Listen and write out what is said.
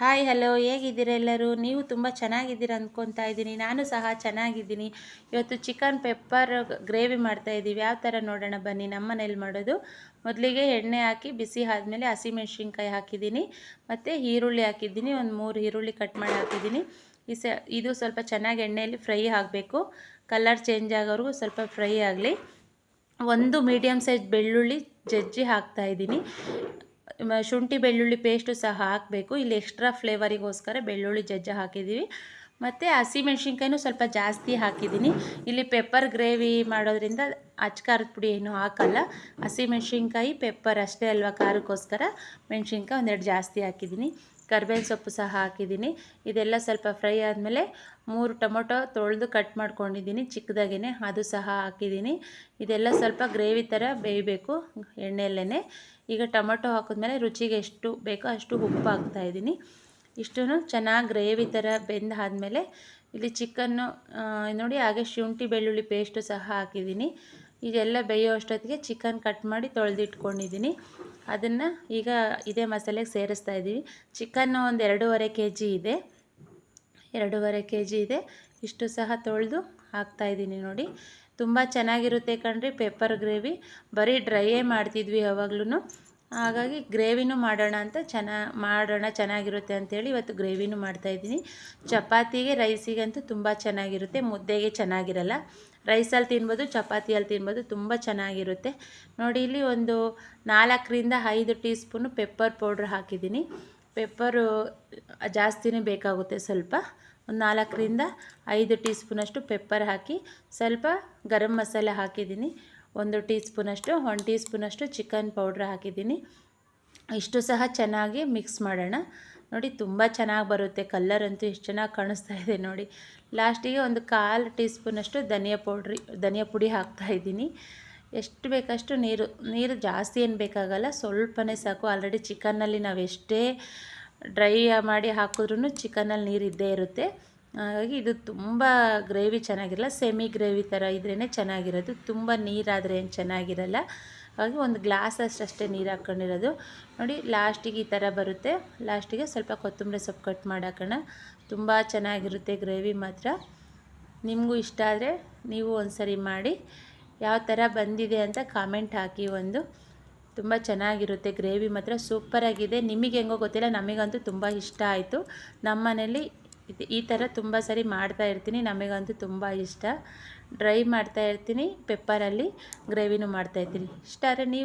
Hi hello ಹೇಗಿದ್ದೀರಾ ಎಲ್ಲರೂ? ನೀವು ತುಂಬ ಚೆನ್ನಾಗಿದ್ದೀರ ಅಂದ್ಕೊತಾ ಇದ್ದೀನಿ. ನಾನು ಸಹ ಚೆನ್ನಾಗಿದ್ದೀನಿ. ಇವತ್ತು ಚಿಕನ್ ಪೆಪ್ಪರ್ ಗ್ರೇವಿ ಮಾಡ್ತಾ ಇದ್ದೀವಿ. ಯಾವ ಥರ ನೋಡೋಣ ಬನ್ನಿ. ನಮ್ಮ ಮನೇಲಿ ಮಾಡೋದು ಮೊದಲಿಗೆ ಎಣ್ಣೆ ಹಾಕಿ ಬಿಸಿ ಆದಮೇಲೆ ಹಸಿಮೆಣ್ಸಿನ್ಕಾಯಿ ಹಾಕಿದ್ದೀನಿ. ಮತ್ತು ಈರುಳ್ಳಿ ಹಾಕಿದ್ದೀನಿ. ಒಂದು ಮೂರು ಈರುಳ್ಳಿ ಕಟ್ ಮಾಡಿ ಹಾಕಿದ್ದೀನಿ. ಈ ಸ, ಇದು ಸ್ವಲ್ಪ ಚೆನ್ನಾಗಿ ಎಣ್ಣೆಯಲ್ಲಿ ಫ್ರೈ ಆಗಬೇಕು. ಕಲರ್ ಚೇಂಜ್ ಆಗೋವರೆಗೂ ಸ್ವಲ್ಪ ಫ್ರೈ ಆಗಲಿ. ಒಂದು ಮೀಡಿಯಮ್ ಸೈಜ್ ಬೆಳ್ಳುಳ್ಳಿ ಜಜ್ಜಿ ಹಾಕ್ತಾಯಿದ್ದೀನಿ ಶುಂಠಿ, ಬೆಳ್ಳುಳ್ಳಿ ಪೇಸ್ಟು ಸಹ ಹಾಕಬೇಕು. ಇಲ್ಲಿ ಎಕ್ಸ್ಟ್ರಾ ಫ್ಲೇವರಿಗೋಸ್ಕರ ಬೆಳ್ಳುಳ್ಳಿ, ಜಜ್ಜ ಹಾಕಿದ್ದೀವಿ ಮತ್ತು ಹಸಿಮೆಣ್ಸಿನ್ಕಾಯಿನೂ ಸ್ವಲ್ಪ ಜಾಸ್ತಿ ಹಾಕಿದ್ದೀನಿ ಇಲ್ಲಿ ಪೆಪ್ಪರ್ ಗ್ರೇವಿ ಮಾಡೋದ್ರಿಂದ ಅಚ್ಚ ಖಾರದ ಪುಡಿ ಏನು ಹಾಕಲ್ಲ. ಹಸಿಮೆಣ್ಸಿನ್ಕಾಯಿ ಪೆಪ್ಪರ್ ಅಷ್ಟೇ ಅಲ್ವಾ ಖಾರಕ್ಕೋಸ್ಕರ. ಮೆಣ್ಸಿನ್ಕಾಯಿ ಒಂದೆರಡು ಜಾಸ್ತಿ ಹಾಕಿದ್ದೀನಿ ಕರ್ಬೇವಿನ ಸೊಪ್ಪು ಸಹ ಹಾಕಿದ್ದೀನಿ ಇದೆಲ್ಲ ಸ್ವಲ್ಪ ಫ್ರೈ ಆದಮೇಲೆ ಮೂರು ಟೊಮೊಟೊ ತೊಳೆದು ಕಟ್ ಮಾಡ್ಕೊಂಡಿದ್ದೀನಿ ಚಿಕ್ಕದಾಗೇ ಅದು ಸಹ ಹಾಕಿದ್ದೀನಿ ಇದೆಲ್ಲ ಸ್ವಲ್ಪ ಗ್ರೇವಿ ಥರ ಬೇಯಬೇಕು ಎಣ್ಣೆಯಲ್ಲೇ ಈಗ ಟೊಮೊಟೊ ಹಾಕಿದ್ಮೇಲೆ ರುಚಿಗೆ ಎಷ್ಟು ಬೇಕೋ ಅಷ್ಟು ಉಪ್ಪು ಹಾಕ್ತಾಯಿದ್ದೀನಿ ಇಷ್ಟು ಚೆನ್ನಾಗಿ ಗ್ರೇವಿ ಥರ ಬೆಂದಾದಮೇಲೆ ಇಲ್ಲಿ ಚಿಕನ್ನು ನೋಡಿ ಹಾಗೆ ಶುಂಠಿ ಬೆಳ್ಳುಳ್ಳಿ ಪೇಸ್ಟು ಸಹ ಹಾಕಿದ್ದೀನಿ. ಇದೆಲ್ಲ ಬೇಯೋ ಅಷ್ಟೊತ್ತಿಗೆ ಚಿಕನ್ ಕಟ್ ಮಾಡಿ ತೊಳೆದಿಟ್ಕೊಂಡಿದ್ದೀನಿ. ಅದನ್ನು ಈಗ ಇದೇ ಮಸಾಲೆಗೆ ಸೇರಿಸ್ತಾ ಇದ್ದೀವಿ. ಚಿಕನ್ನು ಒಂದು ಎರಡೂವರೆ ಕೆ ಜಿ ಇದೆ. ಎರಡೂವರೆ ಕೆ ಜಿ ಇದೆ. ಇಷ್ಟು ಸಹ ತೊಳೆದು ಹಾಕ್ತಾಯಿದ್ದೀನಿ ನೋಡಿ. ತುಂಬ ಚೆನ್ನಾಗಿರುತ್ತೆ ಕಣ್ರಿ ಪೆಪ್ಪರ್ ಗ್ರೇವಿ ಬರೀ ಡ್ರೈಯೇ ಮಾಡ್ತಿದ್ವಿ ಯಾವಾಗ್ಲೂ ಹಾಗಾಗಿ ಗ್ರೇವಿನೂ ಮಾಡೋಣ ಅಂತ ಚೆನ್ನಾಗಿ ಮಾಡೋಣ ಚೆನ್ನಾಗಿರುತ್ತೆ ಅಂತೇಳಿ ಇವತ್ತು ಗ್ರೇವಿನೂ ಮಾಡ್ತಾಯಿದ್ದೀನಿ ಚಪಾತಿಗೆ ರೈಸಿಗಂತೂ ತುಂಬ ಚೆನ್ನಾಗಿರುತ್ತೆ, ಮುದ್ದೆಗೆ ಚೆನ್ನಾಗಿರಲ್ಲ. ರೈಸಲ್ಲಿ ತಿನ್ಬೋದು, ಚಪಾತಿಯಲ್ಲಿ ತಿನ್ಬೋದು, ತುಂಬ ಚೆನ್ನಾಗಿರುತ್ತೆ. ನೋಡಿ, ಇಲ್ಲಿ ಒಂದು ನಾಲ್ಕರಿಂದ ಐದು ಟೀ ಸ್ಪೂನು ಪೆಪ್ಪರ್ ಪೌಡ್ರ್ ಹಾಕಿದ್ದೀನಿ. ಪೆಪ್ಪರು ಜಾಸ್ತಿನೇ ಬೇಕಾಗುತ್ತೆ ಸ್ವಲ್ಪ. ಒಂದು ನಾಲ್ಕರಿಂದ ಐದು ಟೀ ಸ್ಪೂನಷ್ಟು ಪೆಪ್ಪರ್ ಹಾಕಿ ಸ್ವಲ್ಪ ಗರಂ ಮಸಾಲೆ ಹಾಕಿದ್ದೀನಿ. ಒಂದು ಟೀ ಸ್ಪೂನಷ್ಟು ಒನ್ ಟೀ ಸ್ಪೂನಷ್ಟು ಚಿಕನ್ ಪೌಡ್ರ್ ಹಾಕಿದ್ದೀನಿ. ಇಷ್ಟು ಸಹ ಚೆನ್ನಾಗಿ ಮಿಕ್ಸ್ ಮಾಡೋಣ. ನೋಡಿ, ತುಂಬ ಚೆನ್ನಾಗಿ ಬರುತ್ತೆ. ಕಲ್ಲರ್ ಅಂತೂ ಎಷ್ಟು ಚೆನ್ನಾಗಿ ಕಾಣಿಸ್ತಾ ಇದೆ ನೋಡಿ. ಲಾಸ್ಟಿಗೆ ಒಂದು ಕಾಲು ಟೀ ಸ್ಪೂನಷ್ಟು ಧನಿಯಾ ಪೌಡ್ರಿ, ಧನಿಯಾ ಪುಡಿ ಹಾಕ್ತಾಯಿದ್ದೀನಿ ಎಷ್ಟು ಬೇಕಷ್ಟು ನೀರು ನೀರು ಜಾಸ್ತಿ ಏನು ಬೇಕಾಗಲ್ಲ, ಸ್ವಲ್ಪನೇ ಸಾಕು. ಆಲ್ರೆಡಿ ಚಿಕನ್ನಲ್ಲಿ ನಾವು ಎಷ್ಟೇ ಡ್ರೈ ಮಾಡಿ ಹಾಕಿದ್ರೂ ಚಿಕನಲ್ಲಿ ನೀರು ಇದ್ದೇ ಇರುತ್ತೆ. ಹಾಗಾಗಿ ಇದು ತುಂಬ ಗ್ರೇವಿ ಚೆನ್ನಾಗಿರಲ್ಲ ಸೆಮಿ ಗ್ರೇವಿ ಥರ ಇದ್ರೇ ಚೆನ್ನಾಗಿರೋದು. ತುಂಬ ನೀರಾದರೆ ಏನು ಚೆನ್ನಾಗಿರಲ್ಲ. ಹಾಗಾಗಿ ಒಂದು ಗ್ಲಾಸ್ ಅಷ್ಟಷ್ಟೇ ನೀರು ಹಾಕ್ಕೊಂಡಿರೋದು. ನೋಡಿ ಲಾಸ್ಟಿಗೆ ಈ ಥರ ಬರುತ್ತೆ. ಲಾಸ್ಟಿಗೆ ಸ್ವಲ್ಪ ಕೊತ್ತಂಬರಿ ಸೊಪ್ಪು ಕಟ್ ಮಾಡಾಕೋಣ. ತುಂಬ ಚೆನ್ನಾಗಿರುತ್ತೆ ಗ್ರೇವಿ ಮಾತ್ರ. ನಿಮಗೂ ಇಷ್ಟ ಆದರೆ ನೀವು ಒಂದು ಸರಿ ಮಾಡಿ. ಯಾವ ಥರ ಬಂದಿದೆ ಅಂತ ಕಾಮೆಂಟ್ ಹಾಕಿ ಒಂದು. ತುಂಬ ಚೆನ್ನಾಗಿರುತ್ತೆ. ಗ್ರೇವಿ ಮಾತ್ರ ಸೂಪರಾಗಿದೆ ನಿಮಗೆ ಹೆಂಗೋ ಗೊತ್ತಿಲ್ಲ, ನಮಗಂತೂ ತುಂಬ ಇಷ್ಟ ಆಯಿತು. ನಮ್ಮ ಮನೇಲಿ ಈ ಥರ ತುಂಬ ಸರಿ ಮಾಡ್ತಾ ಇರ್ತೀನಿ. ನಮಗಂತೂ ತುಂಬ ಇಷ್ಟ. ಡ್ರೈ ಮಾಡ್ತಾ ಇರ್ತೀನಿ ಪೆಪ್ಪರಲ್ಲಿ ಗ್ರೇವಿನೂ ಮಾಡ್ತಾಯಿರ್ತೀನಿ ಇಷ್ಟ ಆದರೆ ನೀವು